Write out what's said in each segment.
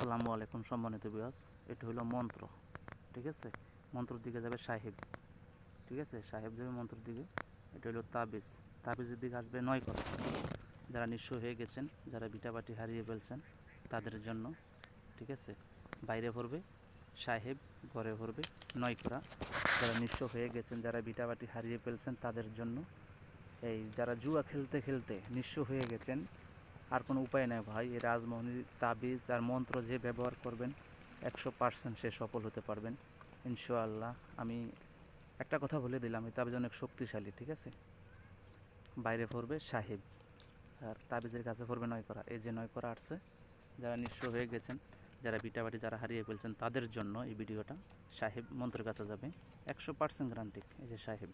আসসালামু আলাইকুম সম্মানিত বিয়াস এটা হলো মন্ত্র, ঠিক আছে? মন্ত্রর দিকে যাবে সাহেব, ঠিক আছে? সাহেব যাবে মন্ত্রর দিকে। এটা হলো তাবিজ। তাবিজের দিকে আসবে নয় কথা। যারা নিঃস্ব হয়ে গেছেন, যারা বিটাবাটি হারিয়ে ফেলছেন, তাদের জন্য, ঠিক আছে? বাইরে ভরবে, সাহেব ঘরে ভরবে নয় করা যারা নিঃস্ব হয়ে গেছেন, যারা বিটাবাটি হারিয়ে ফেলছেন, তাদের জন্য, এই যারা জুয়া খেলতে খেলতে নিঃস্ব হয়ে গেছেন আর কোনো উপায় নেই ভাই। এই রাজমোহনী তাবিজ আর মন্ত্র যে ব্যবহার করবেন, একশো পার্সেন্ট সে সফল হতে পারবেন, ইনশাআল্লাহ। আমি একটা কথা বলে দিলাম, এই তাবিজ অনেক শক্তিশালী, ঠিক আছে? বাইরে পড়বে সাহেব, আর তাবিজের কাছে পড়বে নয় করা এই যে নয় করা আসছে, যারা নিঃস্ব হয়ে গেছেন, যারা বিটাবাটি, যারা হারিয়ে ফেলছেন, তাদের জন্য এই ভিডিওটা সাহেব মন্ত্রের কাছে যাবে। একশো পার্সেন্ট গ্রান্টিক এই যে সাহেব।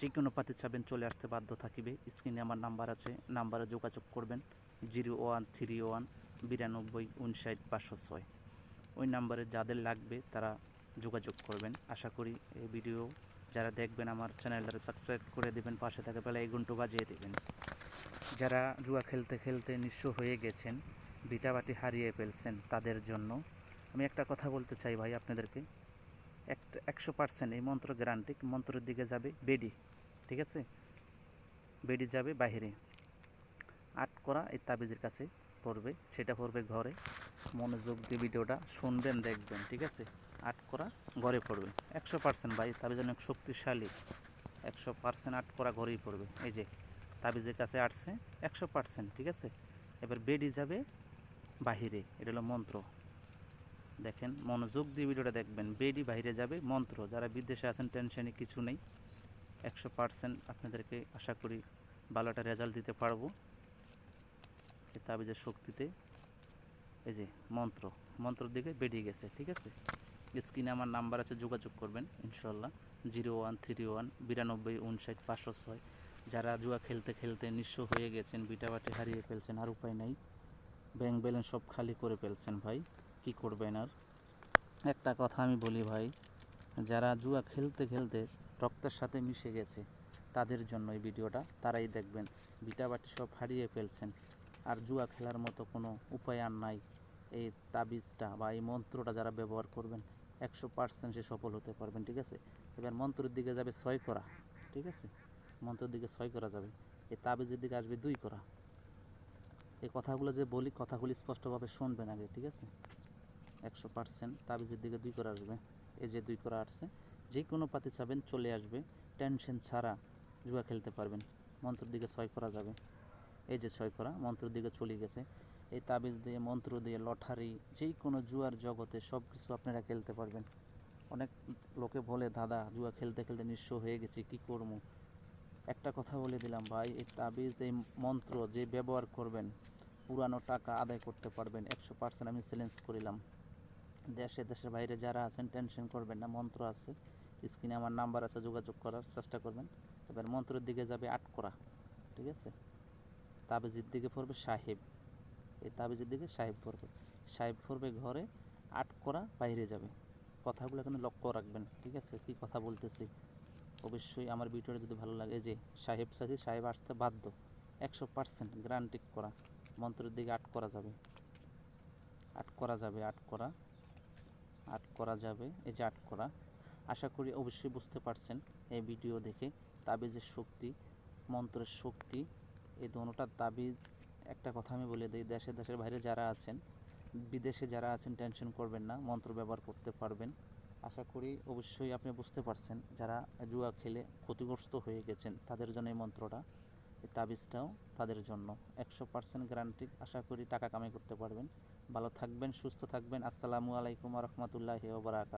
যে কোনো পাতি চাবেন চলে আসতে বাধ্য থাকিবে। স্ক্রিনে আমার নাম্বার আছে, নাম্বারে যোগাযোগ করবেন, জিরো ওয়ান থ্রি ওয়ান বিরানব্বই উনষাট পাঁচশো ছয়। ওই নাম্বারে যাদের লাগবে তারা যোগাযোগ করবেন। আশা করি এই ভিডিও যারা দেখবেন আমার চ্যানেলটা সাবস্ক্রাইব করে দেবেন, পাশে থাকে বেলা এই বাজিয়ে দেবেন। যারা জুয়া খেলতে খেলতে নিঃস্ব হয়ে গেছেন বিটাবাটি হারিয়ে ফেলছেন তাদের জন্য, আমি একটা কথা বলতে চাই ভাই আপনাদেরকে। একশো পার্সেন্ট এই মন্ত্র গ্যারান্টি মন্ত্রের দিকে যাবে বেডি, ঠিক আছে? বেডি যাবে বাহিরে। আট করা এই তাবিজের কাছে পড়বে, সেটা পড়বে ঘরে। মনোযোগ দিয়ে ভিডিওটা শুনবেন, দেখবেন, ঠিক আছে? আট করা ঘরে পড়বে। একশো পার্সেন্ট ভাই তাবিজ অনেক শক্তিশালী। একশো পার্সেন্ট আট করা ঘরেই পড়বে। এই যে, তাবিজের কাছে আটছে একশো পার্সেন্ট ঠিক আছে? এবার বেডি যাবে বাহিরে, এটা হলো মন্ত্র। দেখেন, মনোযোগ দিয়ে ভিডিওটা দেখবেন। বেডি বাইরে যাবে, মন্ত্র। যারা বিদেশে আছেন, টেনশনে কিছু নেই। একশো পার্সেন্ট আপনাদেরকে আশা করি ভালো একটা রেজাল্ট দিতে পারব। তাবিজের শক্তিতে। এই যে, মন্ত্র। মন্ত্রর দিকে বেরিয়ে গেছে, ঠিক আছে? স্ক্রিনে আমার নাম্বার আছে, যোগাযোগ করবেন ইনশাল্লাহ জিরো ওয়ান থ্রি ওয়ান, বিরানব্বই, উনষাট, পাঁচশো ছয়। যারা জুয়া খেলতে খেলতে নিঃস্ব হয়ে গেছেন বিটাবাটি হারিয়ে ফেলছেন, আর উপায় নেই। ব্যাংক ব্যালেন্স সব খালি করে ফেলছেন ভাই। কি করবেন আর একটা কথা আমি বলি ভাই, যারা জুয়া খেলতে খেলতে রক্তের সাথে মিশে গেছে, তাদের জন্য এই ভিডিওটা তারাই দেখবেন। বিটাবাটি সব হারিয়ে ফেলছেন। আর জুয়া খেলার মতো কোনো উপায় আর নাই। এই তাবিজটা বা এই মন্ত্রটা যারা ব্যবহার করবেন, একশো পার্সেন্ট সে সফল হতে পারবেন, ঠিক আছে? এবার মন্ত্রের দিকে যাবে ছয় করা, ঠিক আছে? মন্ত্রের দিকে ছয় করা যাবে। এই তাবিজের দিকে আসবে দুই করা। এই কথাগুলো যে বলি, কথাগুলি স্পষ্টভাবে শুনবেন আগে, ঠিক আছে? একশো পার্সেন্ট তাবিজের দিকে দুই করা আসবে। এই যে দুই করা আসছে, যে কোনো পাতি চাবেন, চলে আসবে। টেনশন ছাড়া জুয়া খেলতে পারবেন। মন্ত্রের দিকে ছয় করা যাবে। এই যে ছয় করা মন্ত্রের দিকে চলে গেছে। এই তাবিজ দিয়ে, মন্ত্র দিয়ে, লটারি যেই কোনো জুয়ার জগতে সব কিছু আপনারা খেলতে পারবেন। অনেক লোকে বলে, দাদা, জুয়া খেলতে খেলতে নিঃস্ব হয়ে গেছি, কি করব? একটা কথা বলে দিলাম, ভাই, এই তাবিজ, এই মন্ত্র যে ব্যবহার করবেন, পুরানো টাকা আদায় করতে পারবেন। একশো পার্সেন্ট আমি চ্যালেঞ্জ করিলাম দেশে, দেশের বাইরে যারা আছেন টেনশন করবেন না, মন্ত্র আছে। স্ক্রিনে আমার নাম্বার আছে, যোগাযোগ করার চেষ্টা করবেন। এবার মন্ত্রের দিকে যাবে আট করা ঠিক আছে? তাবিজের দিকে পড়বে সাহেব। এই তাবিজের দিকে সাহেব পড়বে। সাহেব পড়বে ঘরে আট করা বাইরে যাবে। কথাগুলো কিন্তু লক্ষ্য রাখবেন, ঠিক আছে? কি কথা বলতেছি? অবশ্যই আমার ভিডিওটা যদি ভালো লাগে যে সাহেব সাজি সাহেব আসতে বাধ্য। একশো পার্সেন্ট গ্যারান্টিক করা। মন্ত্রের দিকে আট করা যাবে। আট করা যাবে আট করা আট করা যাবে, এই যে আট করা। আশা করি অবশ্যই বুঝতে পারছেন এই ভিডিও দেখে। তাবিজের শক্তি, মন্ত্রের শক্তি, এই দোনোটার তাবিজ। একটা কথা আমি বলে দিই, দেশে দেশের বাইরে যারা আছেন, বিদেশে যারা আছেন, টেনশন করবেন না, মন্ত্র ব্যবহার করতে পারবেন। আশা করি অবশ্যই আপনি বুঝতে পারছেন, যারা জুয়া খেলে ক্ষতিগ্রস্ত হয়ে গেছেন, তাদের জন্য এই মন্ত্রটা। এই তাবিজটাও তাদের জন্য। একশো পার্সেন্ট গ্যারান্টি আশা করি টাকা কামাই করতে পারবেন। ভালো থাকবেন, সুস্থ থাকবেন। আসসালামু আলাইকুম রহমতুল্লাহ ওবরাকাত